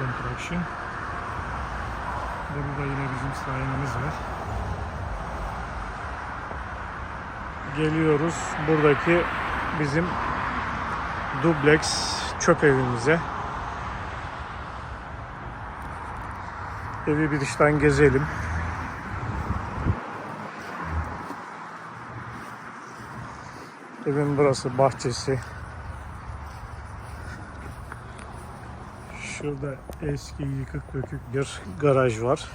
Construction. Burada yine bizim sayenimiz var. Geliyoruz buradaki bizim dubleks çöp evimize. Evi bir dıştan gezelim. Evin burası bahçesi. Şurada eski yıkık dökük bir garaj var.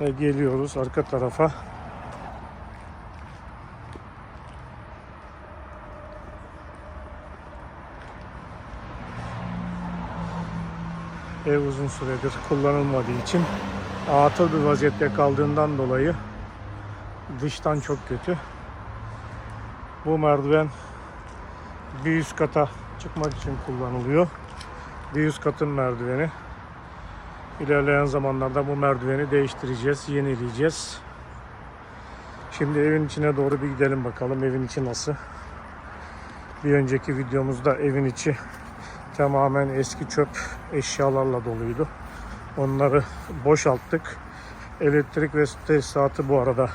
Ve geliyoruz arka tarafa. Ev uzun süredir kullanılmadığı için atıl bir vaziyette kaldığından dolayı dıştan çok kötü. Bu merdiven bir üst kata çıkmak için kullanılıyor. Bir üst katın merdiveni. İlerleyen zamanlarda bu merdiveni değiştireceğiz, yenileyeceğiz. Şimdi evin içine doğru bir gidelim bakalım evin içi nasıl. Bir önceki videomuzda evin içi tamamen eski çöp eşyalarla doluydu. Onları boşalttık. Elektrik ve su tesisatı bu arada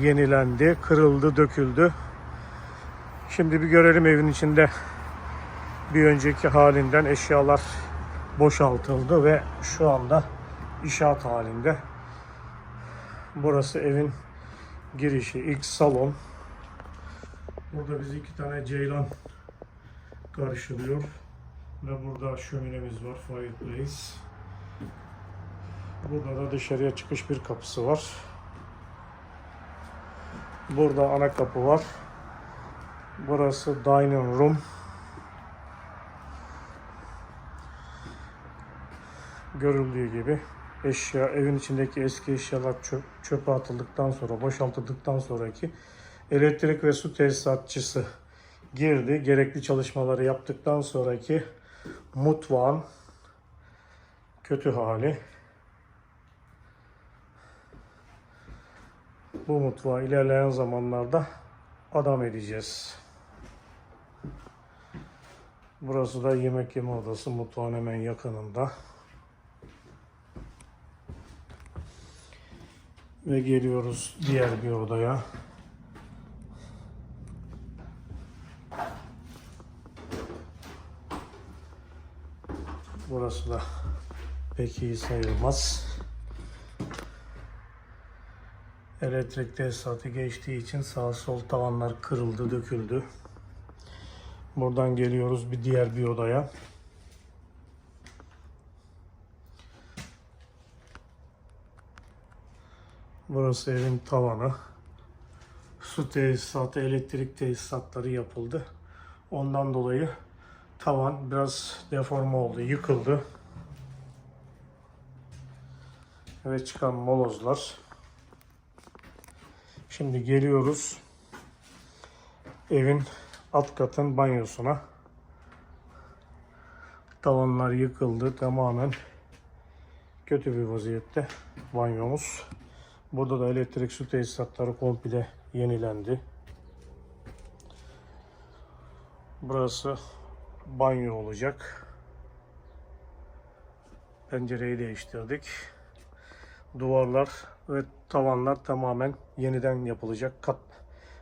yenilendi, kırıldı, döküldü. Şimdi bir görelim evin içinde bir önceki halinden eşyalar boşaltıldı ve şu anda inşaat halinde. Burası evin girişi, ilk salon. Burada bizi iki tane ceylan karşılıyor. Ve burada şöminemiz var, fireplace. Burada da dışarıya çıkış bir kapısı var. Burada ana kapı var. Burası dining room. Görüldüğü gibi eşya, evin içindeki eski eşyalar çöp, çöpe atıldıktan sonra, boşaltıldıktan sonraki elektrik ve su tesisatçısı girdi. Gerekli çalışmaları yaptıktan sonraki mutfağın kötü hali. Bu mutfağı ilerleyen zamanlarda adam edeceğiz. Burası da yemek yeme odası mutfağın hemen yakınında. Ve geliyoruz diğer bir odaya. Burası da pek iyi sayılmaz. Elektrik tesisatı geçtiği için sağ sol tavanlar kırıldı, döküldü. Buradan geliyoruz bir diğer bir odaya. Burası evin tavanı. Su tesisatı, elektrik tesisatları yapıldı. Ondan dolayı tavan biraz deforme oldu, yıkıldı. Ve çıkan molozlar. Şimdi geliyoruz evin alt katın banyosuna. Tavanlar yıkıldı tamamen kötü bir vaziyette banyomuz. Burada da elektrik su tesisatları komple yenilendi. Burası banyo olacak. Pencereyi değiştirdik. Duvarlar ve tavanlar tamamen yeniden yapılacak. Kat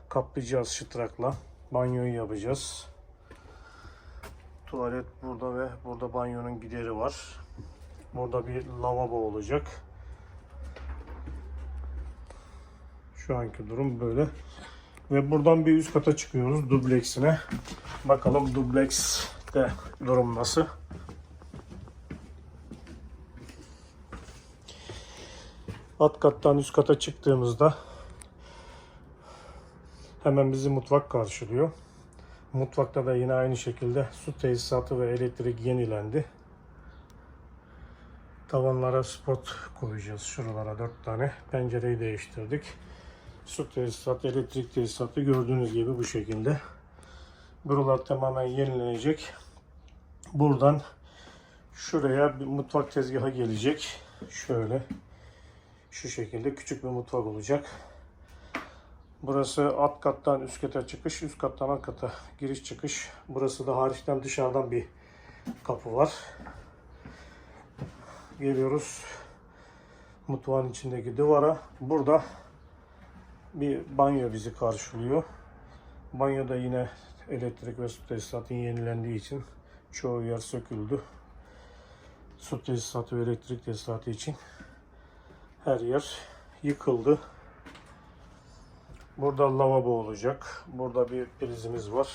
kaplayacağız şıtrakla. Banyoyu yapacağız. Tuvalet burada ve burada banyonun gideri var. Burada bir lavabo olacak. Şu anki durum böyle. Ve buradan bir üst kata çıkıyoruz dubleksine. Bakalım dublekste durum nasıl. Alt kattan üst kata çıktığımızda hemen bizi mutfak karşılıyor. Mutfakta da yine aynı şekilde su tesisatı ve elektrik yenilendi. Tavanlara spot koyacağız. Şuralara dört tane. Pencereyi değiştirdik. Su tesisatı, elektrik tesisatı gördüğünüz gibi bu şekilde. Buralar tamamen yenilenecek. Buradan şuraya bir mutfak tezgahı gelecek. Şöyle. Şu şekilde küçük bir mutfak olacak. Burası alt kattan üst kata çıkış, üst kattan alt kata giriş çıkış. Burası da hariçten dışarıdan bir kapı var. Geliyoruz mutfağın içindeki duvara. Burada bir banyo bizi karşılıyor. Banyoda yine elektrik ve su tesisatı yenilendiği için çoğu yer söküldü. Su tesisatı ve elektrik tesisatı için her yer yıkıldı. Burada lavabo olacak. Burada bir prizimiz var.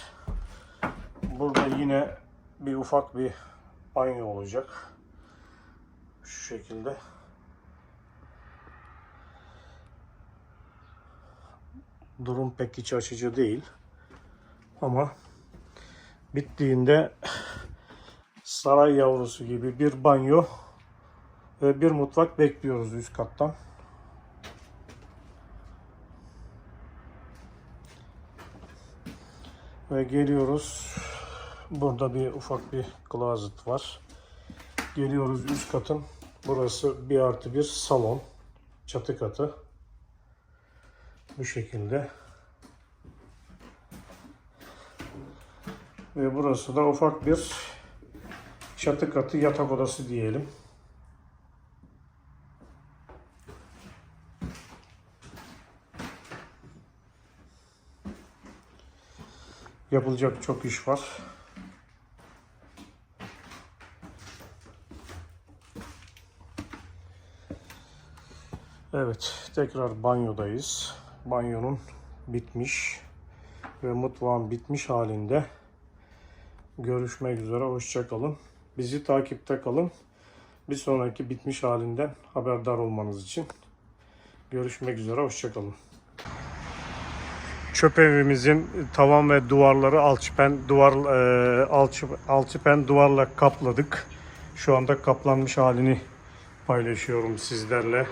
Burada yine bir ufak bir banyo olacak. Şu şekilde. Durum pek iç açıcı değil. Ama bittiğinde saray yavrusu gibi bir banyo ve bir mutfak bekliyoruz üst kattan. Ve geliyoruz. Burada bir ufak bir closet var. Geliyoruz üst katın. Burası bir artı bir salon. Çatı katı. Bu şekilde. Ve burası da ufak bir çatı katı yatak odası diyelim. Yapılacak çok iş var. Evet, tekrar banyodayız. Banyonun bitmiş ve mutfağın bitmiş halinde. Görüşmek üzere, hoşça kalın. Bizi takipte kalın. Bir sonraki bitmiş halinden haberdar olmanız için. Görüşmek üzere, hoşça kalın. Çöp evimizin tavan ve duvarları alçıpen duvar e, alçı, alçıpen duvarla kapladık. Şu anda kaplanmış halini paylaşıyorum sizlerle.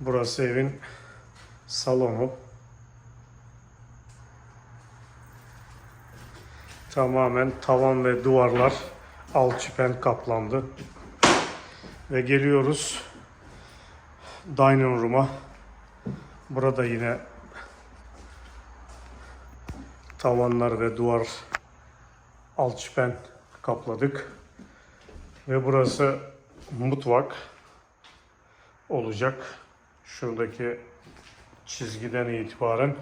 Burası evin salonu. Tamamen tavan ve duvarlar alçıpen kaplandı. Ve geliyoruz dining room'a. Burada yine tavanlar ve duvar alçıpen kapladık. Ve burası mutfak olacak. Şuradaki çizgiden itibaren.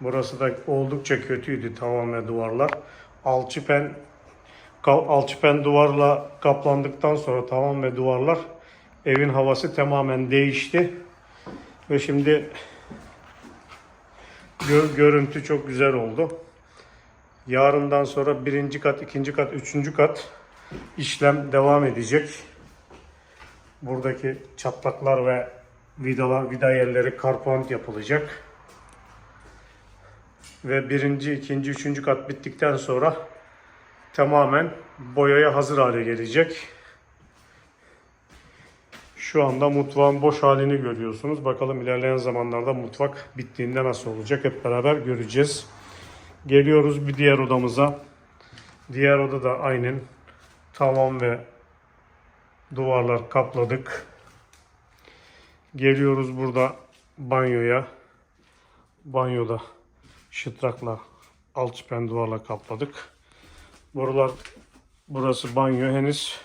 Burası da oldukça kötüydü tavan ve duvarlar. Alçıpen alçıpen duvarla kaplandıktan sonra tavan ve duvarlar evin havası tamamen değişti. Ve şimdi gö- görüntü çok güzel oldu. Yarından sonra birinci kat, ikinci kat, üçüncü kat işlem devam edecek. Buradaki çatlaklar ve vidalar, vida yerleri karpont yapılacak. Ve birinci, ikinci, üçüncü kat bittikten sonra tamamen boyaya hazır hale gelecek. Şu anda mutfağın boş halini görüyorsunuz. Bakalım ilerleyen zamanlarda mutfak bittiğinde nasıl olacak hep beraber göreceğiz. Geliyoruz bir diğer odamıza. Diğer oda da aynen tavan ve duvarlar kapladık. Geliyoruz burada banyoya. Banyoda şıtrakla alçıpen duvarla kapladık. Buralar burası banyo henüz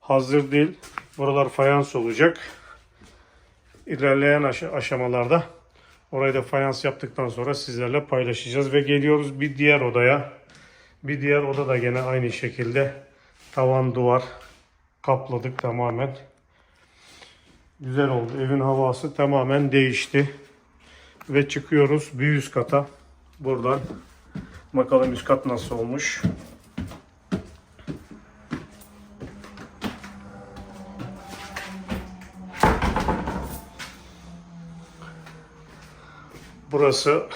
hazır değil. Buralar fayans olacak. İlerleyen aş- aşamalarda orayı da fayans yaptıktan sonra sizlerle paylaşacağız ve geliyoruz bir diğer odaya. Bir diğer oda da gene aynı şekilde tavan duvar kapladık tamamen. Güzel oldu. Evin havası tamamen değişti. Ve çıkıyoruz bir üst kata. Buradan bakalım üst kat nasıl olmuş. Burası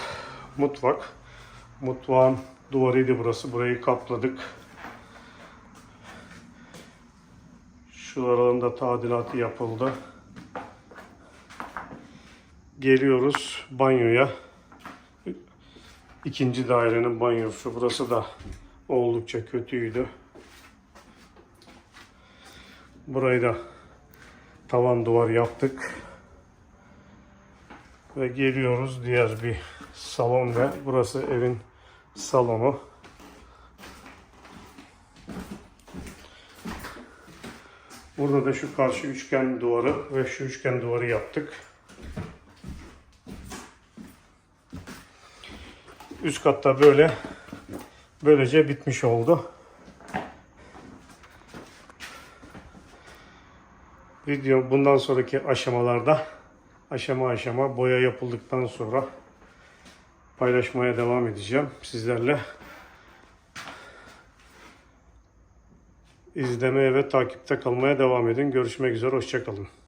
mutfak. Mutfağın duvarıydı burası. Burayı kapladık. Şuralarında tadilatı yapıldı. Geliyoruz banyoya. İkinci dairenin banyosu. Burası da oldukça kötüydü. Burayı da tavan duvar yaptık. Ve geliyoruz diğer bir salon ve burası evin salonu. Burada da şu karşı üçgen duvarı ve şu üçgen duvarı yaptık. Üst katta böyle böylece bitmiş oldu. Video bundan sonraki aşamalarda aşama aşama boya yapıldıktan sonra paylaşmaya devam edeceğim sizlerle. İzlemeye ve takipte kalmaya devam edin. Görüşmek üzere, hoşçakalın.